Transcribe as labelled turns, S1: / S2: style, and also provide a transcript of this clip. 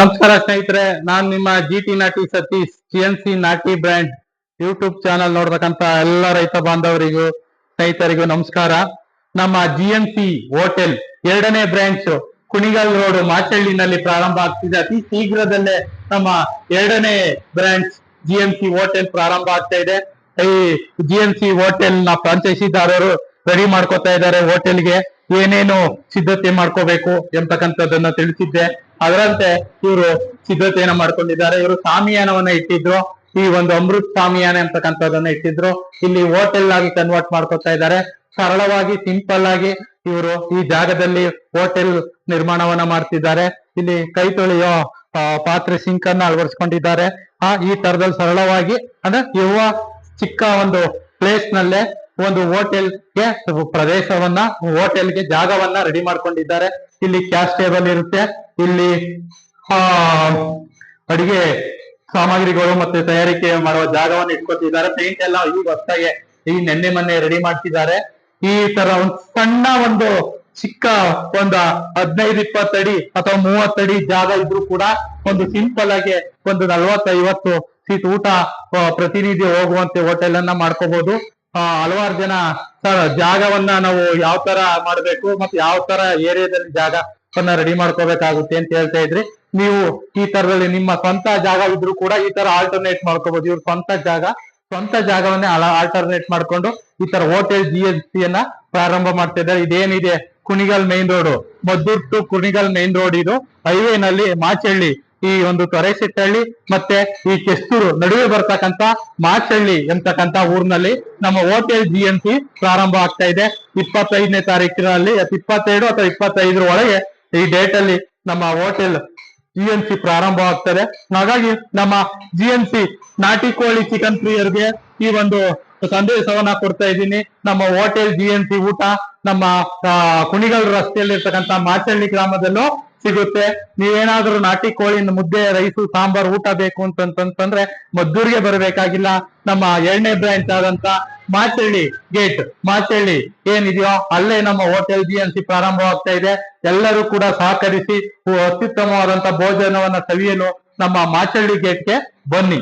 S1: ನಮಸ್ಕಾರ ಸ್ನೇಹಿತರೆ. ನಾನು ನಿಮ್ಮ ಜಿ ಟಿ ನಾಟಿ ಸತೀಶ್ ಜಿ ಎನ್ ಸಿ ನಾಟಿ ಬ್ರ್ಯಾಂಡ್ ಯೂಟ್ಯೂಬ್ ಚಾನಲ್ ನೋಡ್ತಕ್ಕಂತ ಎಲ್ಲ ರೈತ ಬಾಂಧವರಿಗೂ, ಸ್ನೇಹಿತರಿಗೂ ನಮಸ್ಕಾರ. ನಮ್ಮ ಜಿ ಎನ್ ಸಿ ಹೋಟೆಲ್ ಎರಡನೇ ಬ್ರಾಂಚ್ ಕುಣಿಗಲ್ ರೋಡ್ ಮಾಚಳ್ಳಿನಲ್ಲಿ ಪ್ರಾರಂಭ ಆಗ್ತಿದೆ. ಅತಿ ಶೀಘ್ರದಲ್ಲೇ ನಮ್ಮ ಎರಡನೇ branch G N C hotel ಪ್ರಾರಂಭ ಆಗ್ತಾ ಇದೆ. ಈ ಜಿ ಎನ್ ಸಿ ಹೋಟೆಲ್ನ ಫ್ರಾಂಚೈಸಿದಾರರು ರೆಡಿ ಮಾಡ್ಕೋತಾ ಇದ್ದಾರೆ ಹೋಟೆಲ್ಗೆ. ಏನೇನು ಸಿದ್ಧತೆ ಮಾಡ್ಕೋಬೇಕು ಎಂಬತಕ್ಕಂಥದ್ದನ್ನ ತಿಳಿಸಿದ್ದೆ. ಅದರಂತೆ ಇವರು ಸಿದ್ಧತೆಯನ್ನ ಮಾಡ್ಕೊಂಡಿದ್ದಾರೆ. ಇವರು ಸಾಮಿಯಾನವನ್ನ ಇಟ್ಟಿದ್ರು. ಈ ಒಂದು ಅಮೃತ್ ಸಾಮಿಯಾನ ಅಂತಕ್ಕಂಥದ್ದನ್ನ ಇಟ್ಟಿದ್ರು. ಇಲ್ಲಿ ಹೋಟೆಲ್ ಆಗಿ ಕನ್ವರ್ಟ್ ಮಾಡ್ಕೊತಾ ಇದ್ದಾರೆ. ಸರಳವಾಗಿ ಸಿಂಪಲ್ ಆಗಿ ಇವರು ಈ ಜಾಗದಲ್ಲಿ ಹೋಟೆಲ್ ನಿರ್ಮಾಣವನ್ನ ಮಾಡ್ತಿದ್ದಾರೆ. ಇಲ್ಲಿ ಕೈ ತೊಳೆಯೋ ಪಾತ್ರೆ ಸಿಂಕ್ ಅನ್ನ ಅಳವಡಿಸ್ಕೊಂಡಿದ್ದಾರೆ. ಆ, ಈ ತರದಲ್ಲಿ ಸರಳವಾಗಿ, ಅಂದ್ರೆ ಯುವ ಚಿಕ್ಕ ಒಂದು ಪ್ಲೇಸ್ ನಲ್ಲೇ ಒಂದು ಹೋಟೆಲ್ಗೆ ಪ್ರದೇಶವನ್ನ, ಹೋಟೆಲ್ಗೆ ಜಾಗವನ್ನ ರೆಡಿ ಮಾಡ್ಕೊಂಡಿದ್ದಾರೆ. ಇಲ್ಲಿ ಕ್ಯಾಶ್ ಟೇಬಲ್ ಇರುತ್ತೆ. ಇಲ್ಲಿ, ಆ, ಅಡಿಗೆ ಸಾಮಗ್ರಿಗಳು ಮತ್ತೆ ತಯಾರಿಕೆ ಮಾಡುವ ಜಾಗವನ್ನು ಇಟ್ಕೊತಿದ್ದಾರೆ. ಪೇಂಟ್ ಎಲ್ಲ ಈಗ ಹೊಸ್ತಾಗೆ ಈ ನೆನ್ನೆ ಮೊನ್ನೆ ರೆಡಿ ಮಾಡ್ತಿದ್ದಾರೆ. ಈ ತರ ಒಂದು ಸಣ್ಣ ಒಂದು ಚಿಕ್ಕ ಒಂದು ಹದಿನೈದು ಇಪ್ಪತ್ತಡಿ ಅಥವಾ ಮೂವತ್ತಡಿ ಜಾಗ ಇದ್ರೂ ಕೂಡ ಒಂದು ಸಿಂಪಲ್ ಆಗಿ ಒಂದು ನಲ್ವತ್ತೈವತ್ತು ಸೀಟ್ ಊಟ ಪ್ರತಿನಿಧಿ ಹೋಗುವಂತೆ ಹೋಟೆಲ್ ಅನ್ನ ಮಾಡ್ಕೋಬಹುದು ಹಲವಾರು ಜನ, ಸರ್, ಜಾಗವನ್ನ ನಾವು ಯಾವ ತರ ಮಾಡ್ಬೇಕು ಮತ್ತೆ ಯಾವ ತರ ಏರಿಯಾದಲ್ಲಿ ಜಾಗವನ್ನ ರೆಡಿ ಮಾಡ್ಕೋಬೇಕಾಗುತ್ತೆ ಅಂತ ಹೇಳ್ತಾ ಇದ್ರಿ. ನೀವು ಈ ತರದಲ್ಲಿ ನಿಮ್ಮ ಸ್ವಂತ ಜಾಗ ಇದ್ರು ಕೂಡ ಈ ತರ ಆಲ್ಟರ್ನೇಟ್ ಮಾಡ್ಕೋಬಹುದು ಇವ್ರ ಸ್ವಂತ ಜಾಗ, ಸ್ವಂತ ಜಾಗವನ್ನೇ ಆಲ್ಟರ್ನೇಟ್ ಮಾಡ್ಕೊಂಡು ಈ ತರ ಹೋಟೆಲ್ ಜಿ ಎಸ್ ಸಿ ಅನ್ನ ಪ್ರಾರಂಭ ಮಾಡ್ತಾ ಇದ್ದಾರೆ. ಇದೇನಿದೆ? Kunigal main road Maddur to Kunigal main road ಇದು ಹೈವೇನಲ್ಲಿ ಮಾಚಳ್ಳಿ. ಈ ಒಂದು ತೊರೆಸಿಟ್ಟಳ್ಳಿ ಮತ್ತೆ ಈ ಕೆಸ್ತೂರು ನಡುವೆ ಬರ್ತಕ್ಕಂತ ಮಾಚಳ್ಳಿ ಎಂತಕ್ಕಂತ ಊರಿನಲ್ಲಿ ನಮ್ಮ ಹೋಟೆಲ್ ಜಿ ಎನ್ ಸಿ ಪ್ರಾರಂಭ ಆಗ್ತಾ ಇದೆ. ಇಪ್ಪತ್ತೈದನೇ ತಾರೀಕಿನಲ್ಲಿ ಇಪ್ಪತ್ತೆರಡು ಅಥವಾ ಇಪ್ಪತ್ತೈದರ ಒಳಗೆ ಈ ಡೇಟ್ ಅಲ್ಲಿ ನಮ್ಮ ಹೋಟೆಲ್ ಜಿ ಎನ್ ಸಿ ಪ್ರಾರಂಭ ಆಗ್ತದೆ. ಹಾಗಾಗಿ ನಮ್ಮ ಜಿ ಎನ್ ಸಿ ನಾಟಿ ಕೋಳಿ ಚಿಕನ್ ಪ್ರಿಯರ್ಗೆ ಈ ಒಂದು ಸಂದೇಶವನ್ನ ಕೊಡ್ತಾ ಇದ್ದೀನಿ. ನಮ್ಮ ಹೋಟೆಲ್ ಜಿ ಎನ್ ಸಿ ಊಟ ನಮ್ಮ ಕುಣಿಗಲ್ ರಸ್ತೆಯಲ್ಲಿ ಇರ್ತಕ್ಕಂತ ಮಾಚಳ್ಳಿ ಗ್ರಾಮದಲ್ಲೂ ಸಿಗುತ್ತೆ. ನೀವೇನಾದ್ರೂ ನಾಟಿ ಕೋಳಿ ಮುದ್ದೆ, ರೈಸು, ಸಾಂಬಾರ್ ಊಟ ಬೇಕು ಅಂತಂತಂದ್ರೆ ಮದ್ದೂರಿಗೆ ಬರಬೇಕಾಗಿಲ್ಲ. ನಮ್ಮ ಎರಡನೇ ಬ್ರಾಂಚ್ ಆದಂತ ಮಾಚಳ್ಳಿ ಗೇಟ್. ಮಾಚಳ್ಳಿ ಏನಿದೆಯೋ ಅಲ್ಲೇ ನಮ್ಮ ಹೋಟೆಲ್ ಜಿ ಎನ್ ಸಿ ಪ್ರಾರಂಭವಾಗ್ತಾ ಇದೆ. ಎಲ್ಲರೂ ಕೂಡ ಸಹಕರಿಸಿ, ಅತ್ಯುತ್ತಮವಾದಂತ ಭೋಜನವನ್ನ ಸವಿಯಲು ನಮ್ಮ ಮಾಚಳ್ಳಿ ಗೇಟ್ಗೆ ಬನ್ನಿ.